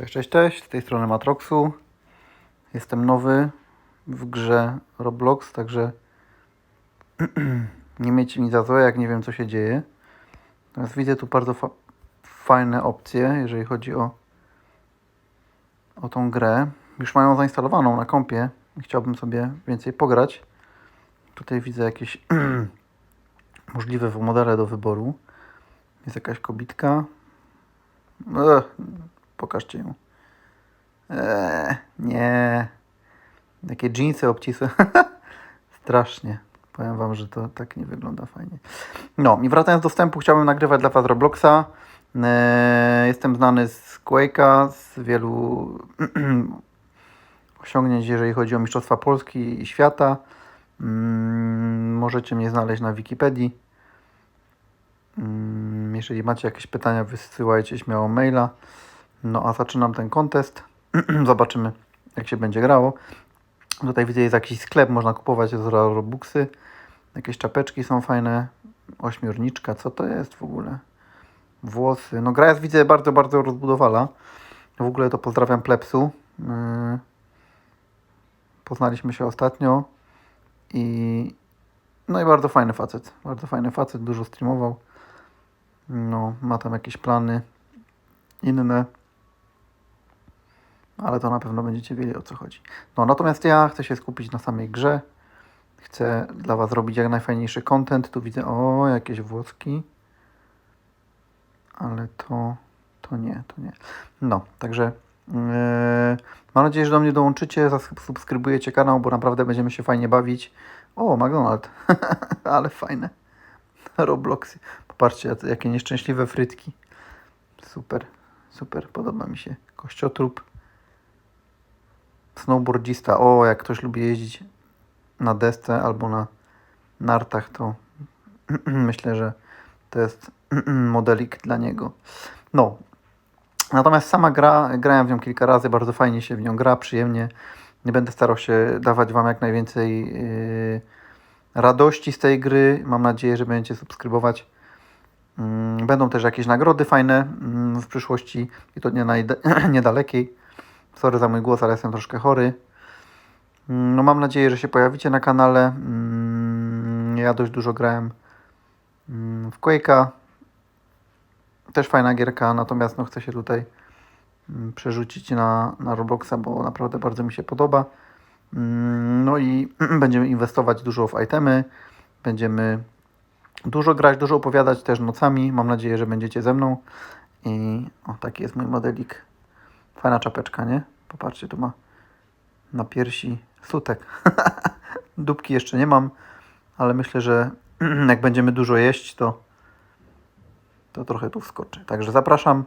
Cześć, cześć, cześć. Z tej strony Matroxu. Jestem nowy w grze Roblox, także nie miejcie mi za złe, jak nie wiem, co się dzieje. Natomiast widzę tu bardzo fa- fajne opcje, jeżeli chodzi o, o tą grę. Już mają zainstalowaną na kompie. Chciałbym sobie więcej pograć. Tutaj widzę jakieś możliwe modele do wyboru. Jest jakaś kobitka. Ech, pokażcie ją. Eee, nie. Takie jeansy obcisłe. Strasznie. Powiem wam, że to tak nie wygląda fajnie. No i wracając do wstępu, chciałbym nagrywać dla was Robloxa. Eee, jestem znany z Quake'a, z wielu osiągnięć, jeżeli chodzi o Mistrzostwa Polski i świata. Mm, możecie mnie znaleźć na Wikipedii. Mm, Jeżeli macie jakieś pytania, wysyłajcie śmiało maila. No a zaczynam ten kontest. Zobaczymy, jak się będzie grało. Tutaj widzę, jest jakiś sklep, można kupować z Robuxy. Jakieś czapeczki są fajne. Ośmiorniczka, co to jest w ogóle? Włosy. No gra jest, widzę, bardzo, bardzo rozbudowana. W ogóle to pozdrawiam Plepsu. Yy, Poznaliśmy się ostatnio i no i bardzo fajny facet. Bardzo fajny facet, dużo streamował. No, ma tam jakieś plany inne. Ale to na pewno będziecie wiedzieli o co chodzi. No, natomiast ja chcę się skupić na samej grze. Chcę dla Was robić jak najfajniejszy content. Tu widzę, o, jakieś włoski. Ale to, to nie, to nie. No, także yy, mam nadzieję, że do mnie dołączycie, zasubskrybujecie kanał, bo naprawdę będziemy się fajnie bawić. O, McDonald's, ale fajne. Robloxy. Popatrzcie, jakie nieszczęśliwe frytki. Super, super, podoba mi się. Kościotrup. Snowboardzista. O, jak ktoś lubi jeździć na desce albo na nartach, to myślę, że to jest modelik dla niego. No. Natomiast sama gra, grałem w nią kilka razy, bardzo fajnie się w nią gra, przyjemnie. Nie będę starał się dawać Wam jak najwięcej yy, radości z tej gry. Mam nadzieję, że będziecie subskrybować. Mm, Będą też jakieś nagrody fajne mm, w przyszłości i to nie niedalekiej. Sorry za mój głos, ale jestem troszkę chory. Mm, No mam nadzieję, że się pojawicie na kanale. Mm, Ja dość dużo grałem mm, w Quake'a. Też fajna gierka, natomiast no chcę się tutaj przerzucić na, na Robloxa, bo naprawdę bardzo mi się podoba. No i będziemy inwestować dużo w itemy. Będziemy dużo grać, dużo opowiadać też nocami. Mam nadzieję, że będziecie ze mną. I o, taki jest mój modelik. Fajna czapeczka, nie? Popatrzcie, tu ma na piersi sutek. Dupki jeszcze nie mam, ale myślę, że jak będziemy dużo jeść, to, to trochę tu wskoczy. Także zapraszam.